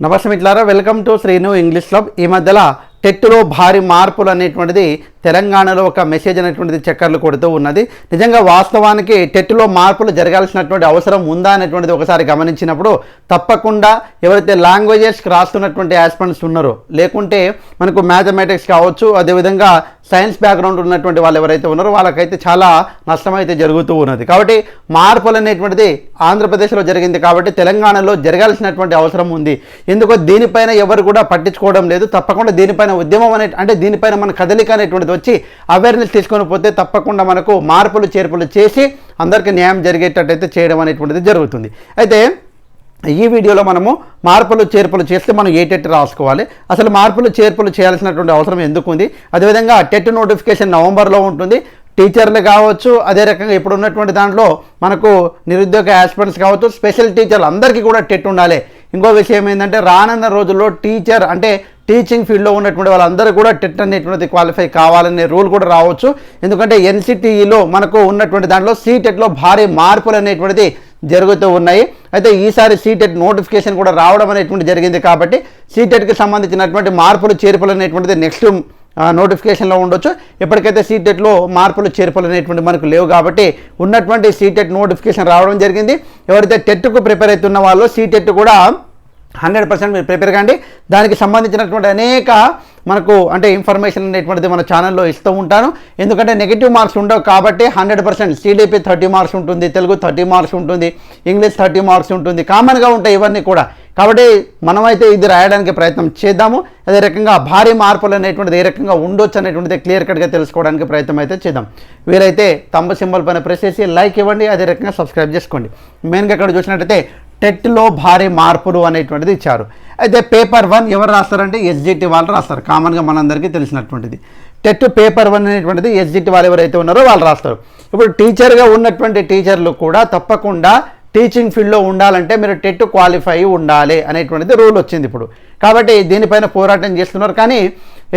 నమస్తే మిట్లారా welcome to Sreenu English club. ఈ మధ్యలో టెట్లో భారీ మార్పులు అనేటువంటిది తెలంగాణలో ఒక మెసేజ్ అనేటువంటిది చక్కర్లు కొడుతూ ఉన్నది. నిజంగా వాస్తవానికి టెట్లో మార్పులు జరగాల్సినటువంటి అవసరం ఉందా అనేటువంటిది ఒకసారి గమనించినప్పుడు తప్పకుండా ఎవరైతే లాంగ్వేజెస్కి రాస్తున్నటువంటి యాస్పెంట్స్ ఉన్నారో లేకుంటే మనకు మ్యాథమెటిక్స్ కావచ్చు అదేవిధంగా సైన్స్ బ్యాక్గ్రౌండ్ ఉన్నటువంటి వాళ్ళు ఎవరైతే ఉన్నారో వాళ్ళకైతే చాలా నష్టం అయితే జరుగుతూ ఉన్నది. కాబట్టి మార్పులు అనేటువంటిది ఆంధ్రప్రదేశ్లో జరిగింది కాబట్టి తెలంగాణలో జరగాల్సినటువంటి అవసరం ఉంది. ఎందుకో దీనిపైన ఎవరు కూడా పట్టించుకోవడం లేదు. తప్పకుండా దీనిపైన ఉద్యమం అనే అంటే దీనిపైన మన కదలిక అనేటువంటిది వచ్చి అవేర్నెస్ తీసుకొని పోతే తప్పకుండా మనకు మార్పులు చేర్పులు చేసి అందరికీ న్యాయం జరిగేటట్టయితే చేయడం అనేటువంటిది జరుగుతుంది. అయితే ఈ వీడియోలో మనము మార్పులు చేర్పులు చేస్తే మనం ఏ టెట్ రాసుకోవాలి? అసలు మార్పులు చేర్పులు చేయాల్సినటువంటి అవసరం ఎందుకు ఉంది అదేవిధంగా టెట్ నోటిఫికేషన్ నవంబర్లో ఉంటుంది. టీచర్లు కావచ్చు అదే రకంగా ఇప్పుడు ఉన్నటువంటి దాంట్లో మనకు నిరుద్యోగ యాస్పిరెంట్స్ కావచ్చు స్పెషల్ టీచర్లు అందరికీ కూడా టెట్ ఉండాలి. ఇంకో విషయం ఏంటంటే రానున్న రోజుల్లో టీచర్ అంటే టీచింగ్ ఫీల్డ్లో ఉన్నటువంటి వాళ్ళందరూ కూడా టెట్ అనేటువంటిది క్వాలిఫై కావాలనే రూల్ కూడా రావచ్చు. ఎందుకంటే ఎన్సిటిఈలో మనకు ఉన్నటువంటి దాంట్లో సీటెట్లో భారీ మార్పులు అనేటువంటిది జరుగుతూ ఉన్నాయి. అయితే ఈసారి సీటెట్ నోటిఫికేషన్ కూడా రావడం అనేటువంటి జరిగింది కాబట్టి సీటెట్కి సంబంధించినటువంటి మార్పులు చేర్పులు అనేటువంటిది నెక్స్ట్ నోటిఫికేషన్లో ఉండొచ్చు. ఎప్పటికైతే సీటెట్లో మార్పులు చేర్పులు అనేటువంటి మనకు లేవు కాబట్టి ఉన్నటువంటి సీటెట్ నోటిఫికేషన్ రావడం జరిగింది. ఎవరైతే టెట్కు ప్రిపేర్ అవుతున్న వాళ్ళు సీటెట్ కూడా హండ్రెడ్ పర్సెంట్ మీరు ప్రిపేర్ కండి. దానికి సంబంధించినటువంటి అనేక మనకు అంటే ఇన్ఫర్మేషన్ అనేటువంటిది మన ఛానల్లో ఇస్తూ ఉంటాను. ఎందుకంటే నెగిటివ్ మార్క్స్ ఉండవు కాబట్టి hundred percent CDP thirty marks ఉంటుంది తెలుగు థర్టీ మార్క్స్ ఉంటుంది ఇంగ్లీష్ థర్టీ మార్క్స్ ఉంటుంది కామన్గా ఉంటాయి ఇవన్నీ కూడా. కాబట్టి మనమైతే ఇది రాయడానికి ప్రయత్నం చేద్దాము. అదే రకంగా భారీ మార్పులు అనేటువంటిది ఏ రకంగా ఉండొచ్చు అనేటువంటిది క్లియర్ కట్గా తెలుసుకోవడానికి ప్రయత్నం అయితే చేద్దాం. వీరైతే తమ్మ సింబల్ పైన ప్రెస్ చేసి లైక్ ఇవ్వండి అదే రకంగా సబ్స్క్రైబ్ చేసుకోండి. మెయిన్గా ఇక్కడ చూసినట్టయితే టెట్లో భారీ మార్పులు అనేటువంటిది ఇచ్చారు. అయితే పేపర్ వన్ ఎవరు రాస్తారంటే ఎస్జిటి వాళ్ళు రాస్తారు. కామన్గా మనందరికీ తెలిసినటువంటిది. టెట్ పేపర్ వన్ అనేటువంటిది ఎస్జిటి వాళ్ళు ఎవరైతే ఉన్నారో వాళ్ళు రాస్తారు. ఇప్పుడు టీచర్గా ఉన్నటువంటి టీచర్లు కూడా తప్పకుండా టీచింగ్ ఫీల్డ్లో ఉండాలంటే మీరు టెట్ క్వాలిఫై ఉండాలి అనేటువంటిది రూల్ వచ్చింది ఇప్పుడు. కాబట్టి దీనిపైన పోరాటం చేస్తున్నారు. కానీ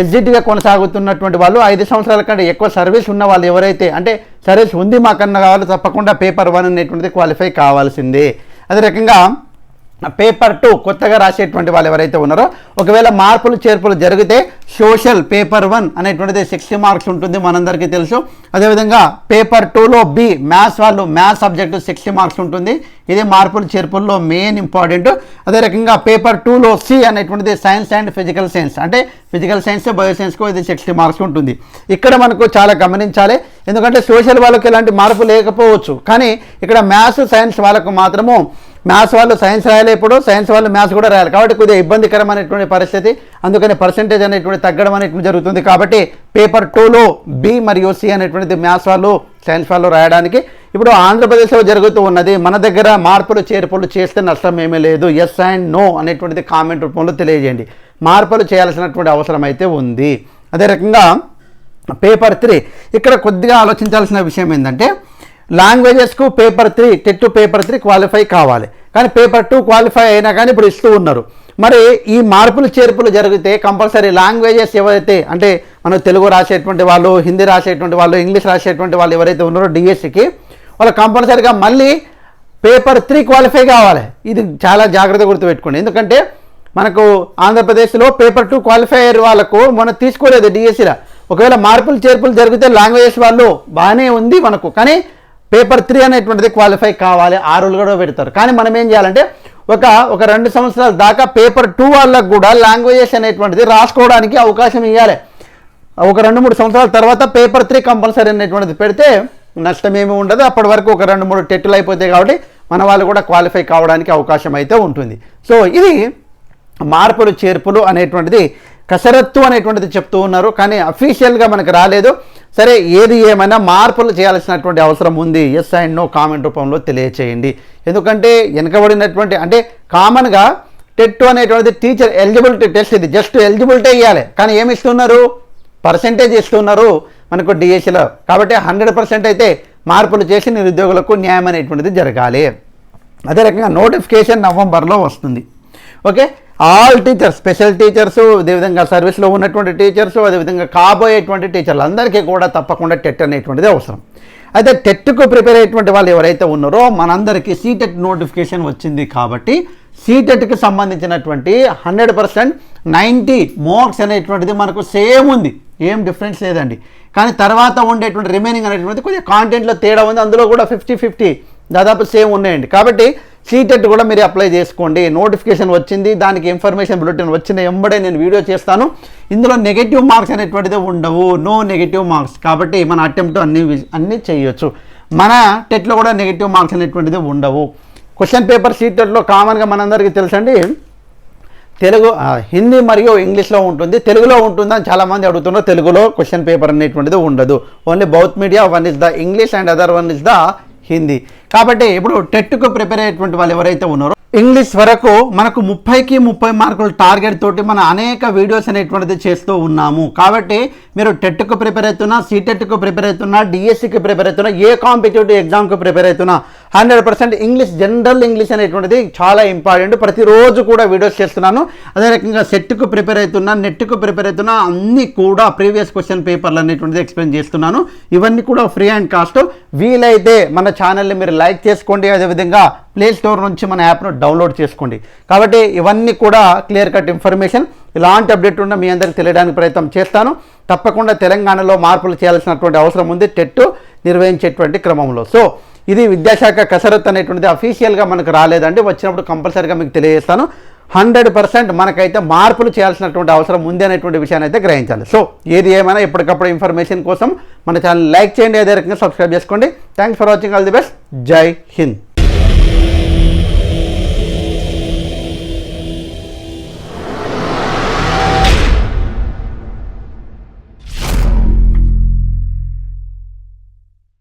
ఎస్జిటిగా కొనసాగుతున్నటువంటి వాళ్ళు ఐదు సంవత్సరాల కంటే ఎక్కువ సర్వీస్ ఉన్న వాళ్ళు ఎవరైతే అంటే సర్వీస్ ఉంది మాకన్నా కావాలి తప్పకుండా పేపర్ వన్ అనేటువంటిది క్వాలిఫై కావాల్సిందే. అదే రకంగా పేపర్ టూ కొత్తగా రాసేటువంటి వాళ్ళు ఎవరైతే ఉన్నారో ఒకవేళ మార్పులు చేర్పులు జరిగితే సోషల్ పేపర్ వన్ అనేటువంటిది సిక్స్టీ మార్క్స్ ఉంటుంది మనందరికీ తెలుసు. అదేవిధంగా పేపర్ టూలో బి మ్యాథ్స్ వాళ్ళు మ్యాథ్స్ సబ్జెక్టు సిక్స్టీ మార్క్స్ ఉంటుంది. ఇది మార్పులు చేర్పుల్లో మెయిన్ ఇంపార్టెంట్ అదే రకంగా పేపర్ టూలో సి అనేటువంటిది సైన్స్ అండ్ ఫిజికల్ సైన్స్ అంటే ఫిజికల్ సైన్స్ బయో సైన్స్కు ఇది సిక్స్టీ మార్క్స్ ఉంటుంది. ఇక్కడ మనకు చాలా గమనించాలి. ఎందుకంటే సోషల్ వాళ్ళకి ఎలాంటి మార్పు లేకపోవచ్చు. కానీ ఇక్కడ మ్యాథ్స్ సైన్స్ వాళ్ళకు మాత్రము మ్యాథ్స్ వాళ్ళు సైన్స్ రాయాలి ఇప్పుడు సైన్స్ వాళ్ళు మ్యాథ్స్ కూడా రాయాలి. కాబట్టి కొద్దిగా ఇబ్బందికరమైనటువంటి పరిస్థితి. అందుకని పర్సంటేజ్ అనేటువంటి తగ్గడం అనేటువంటి జరుగుతుంది. కాబట్టి పేపర్ టూలో బి మరియు సి అనేటువంటిది మ్యాథ్స్ వాళ్ళు సైన్స్ వాళ్ళు రాయడానికి ఇప్పుడు ఆంధ్రప్రదేశ్లో జరుగుతూ ఉన్నది. మన దగ్గర మార్పులు చేర్పులు చేస్తే నష్టం ఏమీ లేదు. ఎస్ అండ్ నో అనేటువంటిది కామెంట్ రూపంలో తెలియజేయండి. మార్పులు చేయాల్సినటువంటి అవసరం అయితే ఉంది. అదే రకంగా పేపర్ త్రీ ఇక్కడ కొద్దిగా ఆలోచించాల్సిన విషయం ఏంటంటే లాంగ్వేజెస్కు paper three TET paper three qualify కావాలి. కానీ పేపర్ టూ క్వాలిఫై అయినా కానీ ఇప్పుడు ఇస్తూ ఉన్నారు. మరి ఈ మార్పులు చేర్పులు జరిగితే కంపల్సరీ లాంగ్వేజెస్ ఎవరైతే అంటే మనం తెలుగు రాసేటువంటి వాళ్ళు హిందీ రాసేటువంటి వాళ్ళు ఇంగ్లీష్ రాసేటువంటి వాళ్ళు ఎవరైతే ఉన్నారో డిఎస్సికి వాళ్ళు కంపల్సరీగా మళ్ళీ పేపర్ త్రీ క్వాలిఫై కావాలి. ఇది చాలా జాగ్రత్త గుర్తుపెట్టుకోండి. ఎందుకంటే మనకు ఆంధ్రప్రదేశ్లో పేపర్ టూ క్వాలిఫై అయ్యే వాళ్ళకు మనం తీసుకోలేదు డిఎస్సిలో ఒకవేళ మార్పులు చేర్పులు జరిగితే లాంగ్వేజెస్ వాళ్ళు బాగానే ఉంది మనకు. కానీ పేపర్ త్రీ అనేటువంటిది క్వాలిఫై కావాలి ఆరులు కూడా పెడతారు. కానీ మనం ఏం చేయాలంటే ఒక ఒక రెండు సంవత్సరాల దాకా పేపర్ టూ వాళ్ళకు కూడా లాంగ్వేజెస్ అనేటువంటిది రాసుకోవడానికి అవకాశం ఇవ్వాలి ఒక రెండు మూడు సంవత్సరాల తర్వాత పేపర్ త్రీ కంపల్సరీ అనేటువంటిది పెడితే నష్టమేమీ ఉండదు. అప్పటి వరకు ఒక రెండు మూడు టెట్టులు అయిపోతాయి కాబట్టి మన వాళ్ళు కూడా క్వాలిఫై కావడానికి అవకాశం అయితే ఉంటుంది. సో ఇది మార్పులు చేర్పులు అనేటువంటిది కసరత్తు అనేటువంటిది చెప్తూ ఉన్నారు. కానీ అఫీషియల్గా మనకు రాలేదు. సరే ఏది ఏమైనా మార్పులు చేయాల్సినటువంటి అవసరం ఉంది ఎస్ అండ్ నో కామెంట్ రూపంలో తెలియచేయండి. ఎందుకంటే వెనకబడినటువంటి అంటే కామన్గా టెట్ అనేటువంటిది టీచర్ ఎలిజిబిలిటీ టెస్ట్ ఇది జస్ట్ ఎలిజిబిలిటీ ఇవ్వాలి కానీ ఏమి ఇస్తున్నారు? పర్సంటేజ్ ఇస్తున్నారు మనకు డిఎస్సిలో కాబట్టి హండ్రెడ్ పర్సెంట్ అయితే మార్పులు చేసి నిరుద్యోగులకు న్యాయం అనేటువంటిది జరగాలి. అదే రకంగా నోటిఫికేషన్ నవంబర్లో వస్తుంది. Okay? All teachers special teachers అదేవిధంగా సర్వీస్లో ఉన్నటువంటి టీచర్స్ అదేవిధంగా కాబోయేటువంటి టీచర్లు అందరికీ కూడా తప్పకుండా టెట్ అనేటువంటిది అవసరం. అయితే టెట్కు ప్రిపేర్ అయ్యేటువంటి వాళ్ళు ఎవరైతే ఉన్నారో మనందరికీ సీటెట్ నోటిఫికేషన్ వచ్చింది కాబట్టి సీటెట్కి సంబంధించినటువంటి హండ్రెడ్ పర్సెంట్ నైంటీ మార్క్స్ అనేటువంటిది మనకు సేమ్ ఉంది. ఏం డిఫరెన్స్ లేదండి. కానీ తర్వాత ఉండేటువంటి రిమైనింగ్ అనేటువంటిది కొద్దిగా కాంటెంట్లో తేడా ఉంది. అందులో కూడా ఫిఫ్టీ ఫిఫ్టీ దాదాపు సేమ్ ఉన్నాయండి. కాబట్టి సీటెట్ కూడా మీరు అప్లై చేసుకోండి. నోటిఫికేషన్ వచ్చింది దానికి ఇన్ఫర్మేషన్ బులెటిన్ వచ్చిన ఎంబడే నేను వీడియో చేస్తాను. ఇందులో నెగిటివ్ మార్క్స్ అనేటువంటిది ఉండవు నో నెగిటివ్ మార్క్స్. కాబట్టి మన అటెంప్ట్ అన్ని వి- చేయొచ్చు. మన టెట్లో కూడా నెగిటివ్ మార్క్స్ అనేటువంటిది ఉండవు. క్వశ్చన్ పేపర్ సీటెట్లో కామన్గా మనందరికీ తెలుసండి. తెలుగు హిందీ మరియు ఇంగ్లీష్లో ఉంటుంది. తెలుగులో ఉంటుందని చాలామంది అడుగుతున్నారు. తెలుగులో క్వశ్చన్ పేపర్ అనేటువంటిది ఉండదు. Only both media one is the English and other one is the Hindi. కాబట్టి ఇప్పుడు టెట్కు ప్రిపేర్ అయ్యేటువంటి వాళ్ళు ఎవరైతే ఉన్నారో ఇంగ్లీష్ వరకు మనకు ముప్పైకి ముప్పై మార్కుల టార్గెట్ తోటి మన అనేక వీడియోస్ అనేటువంటిది చేస్తూ ఉన్నాము. కాబట్టి మీరు టెట్కు ప్రిపేర్ అవుతున్నా సీటెట్కు ప్రిపేర్ అవుతున్నా డిఎస్సికి ప్రిపేర్ అవుతున్నా ఏ కాంపిటేటివ్ ఎగ్జామ్కి ప్రిపేర్ అవుతున్నా hundred percent English general English అనేటువంటిది చాలా ఇంపార్టెంట్. ప్రతిరోజు కూడా వీడియోస్ చేస్తున్నాను. అదే రకంగా సెట్కు ప్రిపేర్ అవుతున్నా నెట్కు ప్రిపేర్ అవుతున్నా అన్నీ కూడా ప్రీవియస్ క్వశ్చన్ పేపర్లు అనేటువంటిది ఎక్స్ప్లెయిన్ చేస్తున్నాను. ఇవన్నీ కూడా ఫ్రీ అండ్ కాస్ట్. వీలైతే మన ఛానల్ని మీరు లైక్ చేసుకోండి అదేవిధంగా ప్లే స్టోర్ నుంచి మన యాప్ను డౌన్లోడ్ చేసుకోండి. కాబట్టి ఇవన్నీ కూడా క్లియర్ కట్ ఇన్ఫర్మేషన్ ఇలాంటి అప్డేట్ ఉన్న మీ అందరికి తెలియడానికి ప్రయత్నం చేస్తాను. తప్పకుండా తెలంగాణలో మార్పులు చేయాల్సినటువంటి అవసరం ఉంది. టెట్టు నిర్వహించేటువంటి క్రమంలో. సో ఇది విద్యాశాఖ కసరత్ అనేటువంటిది అఫీషియల్గా మనకు రాలేదండి. వచ్చినప్పుడు కంపల్సరీగా మీకు తెలియజేస్తాను. హండ్రెడ్ పర్సెంట్ మనకైతే మార్పులు చేయాల్సినటువంటి అవసరం ఉంది అనేటువంటి విషయాన్ని అయితే గ్రహించాలి. సో ఏది ఏమైనా ఎప్పటికప్పుడు ఇన్ఫర్మేషన్ కోసం మన ఛానల్ లైక్ చేయండి. అదే రకంగా సబ్స్క్రైబ్ చేసుకోండి. Thanks for watching all the best Jai Hind.